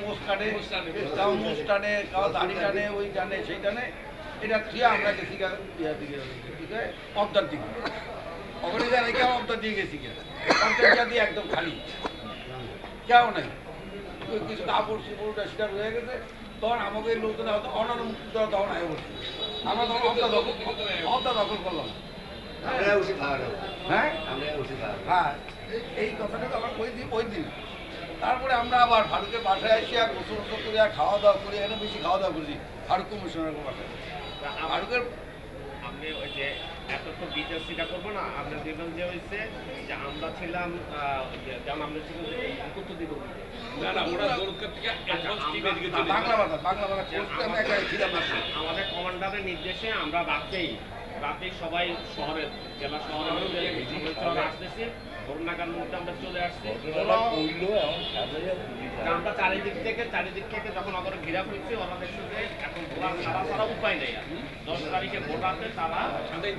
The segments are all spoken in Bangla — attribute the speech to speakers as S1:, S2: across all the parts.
S1: মোষ কাটে মোষ টানে দাড়ি টানে ওই টানে সেই টানে এটা আমরা গেছি ইয়ার দিকে ঠিক আছে অবদার দিকে। ওখানে যা রেখে অবদার দিয়ে গেছি গা। অবদার দিয়ে একদম খালি। কেউ নাই। ওই কিছু কাপড় চুপড়টা সেটা রয়ে গেছে। তখন আমাকে লোকজন হয়তো দেওয়া তখন আয় বলছে। আমরা তখন অবদা দখল অবদা দখল করলাম।
S2: আমরা উঠি খাওয়া
S1: হ্যাঁ? হ্যাঁ। এই- এই কথাটা তো আমার ওই দিন ওই দিন তারপরে আমরা আবার ফারুকের বাসায় এসে আর গোসল গোসল করে আর খাওয়া দাওয়া করে এনে বেশি খাওয়া দাওয়া করেছি ফারুক কমিশনারের বাসায়। ফারুকের
S3: আপনি ওই যে এত তো ডিটেলস এটা করব না আপনার দেখবেন যে হয়েছে যে আমরা ছিলাম যেমন ছিলাম
S4: না। না ওরা থেকে
S1: বাংলা ভাষা বাংলা ভাষা
S3: আমাদের কমান্ডারের নির্দেশে আমরা রাতেই রাতেই সবাই শহরে জেলা শহরে করোনাকার মধ্যে আমরা চলে আসছি। আমরা চারিদিক থেকে চারিদিক থেকে যখন আমাদের ঘেরা করছি ওরা দেখছে যে এখন ভোলা ছাড়া ছাড়া উপায় নেই দশ তারিখে ভোটাতে তারা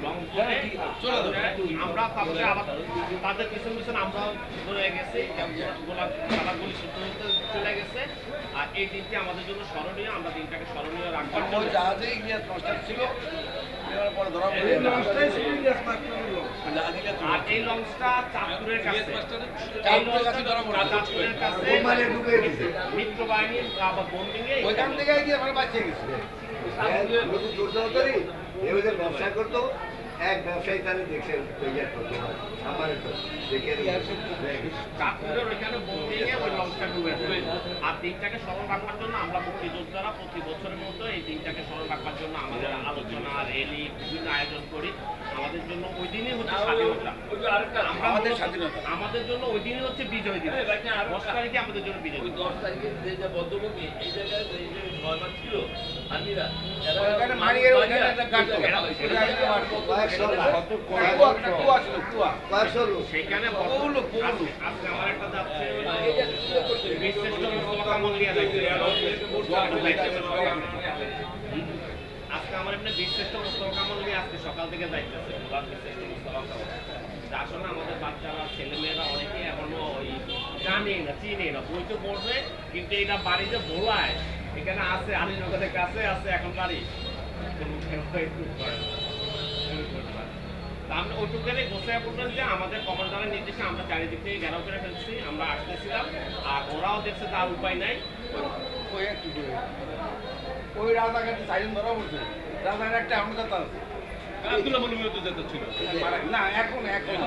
S3: রং করে চলে যাবে। আমরা তারপরে আবার তাদের পিছন পিছন আমরা রয়ে গেছি। গোলা তারা গুলি শুদ্ধ হতে চলে গেছে। আর এই দিনটি আমাদের জন্য স্মরণীয়। আমরা দিনটাকে স্মরণীয় রাখবার
S1: ওই জাহাজে ছিল। পরে ধরা
S3: আর এই লঞ্চটা চাঁদপুরের কাছে। এই
S1: চাঁদপুরের কাছে
S3: লঞ্চটা
S1: ধরা পড়েছে।
S3: চাঁদপুরের কাছে
S2: ডুবে দিছে
S3: মিত্র বাহিনীর বোম্বিং এ
S1: ওইখান থেকে গিয়ে আমরা বাঁচিয়ে গেছি।
S2: নতুন দুর্যোগী এবারে ব্যবসা করতো। এক ব্যবসায়ী তাহলে দেখছেন তৈরি করতো আমার তো দেখে
S3: চাঁদপুরের ওইখানে বোম্বিং এ ওই লঞ্চটা ডুবেছে আর দিনটাকে স্মরণ রাখবার জন্য আমরা মুক্তিযোদ্ধারা প্রতি বছরের মতো এই দিনটাকে স্মরণ রাখবার জন্য আমাদের আলোচনা বিভিন্ন আয়োজন করি। আমাদের জন্য ওই দিনই হচ্ছে স্বাধীনতা।
S4: ওই যে আরেকটা
S3: আমরা
S1: আমাদের স্বাধীনতা।
S3: আমাদের জন্য ওই দিনই হচ্ছে বিজয়
S4: আরো-
S3: দশ তারিখে আমাদের জন্য বিজয় দিবস।
S4: দশ তারিখে যে যে বদ্ধভূমি এই জায়গায় এই যে নয়বার ছিল আর্মিরা
S3: সেখানে। আজকে- আমার একটা যাচ্ছে মোস্তফা কামাল আমার এমনি বীরশ্রেষ্ঠ মোস্তফা কামাল নিয়ে আজকে সকাল থেকে যাইতেছে ওরা বীরশ্রেষ্ঠ মোস্তফা কামাল। আসলে আমাদের বাচ্চারা, ছেলেমেয়েরা অনেকে এখনও ওই না চিনে না। পড়বে, কিন্তু এটা বাড়িতে ভোলায় এখানে আছে আলীনগরের কাছে আছে, এখন বাড়ি। আমরা যে, আমাদের কমান্ডারের নির্দেশে আমরা চারিদিক থেকে ঘেরাও করে ফেলছি, আমরা আসতেছিলাম, আর ওরাও দেখছে তার উপায় নাই।
S1: ওই রাজাঘাটে সাইলেন ধরা পড়ছে দাদার একটা আমদাতা আছে।
S4: আব্দুল্লাহ মলুমের তো জেতা
S1: না এখন এখন।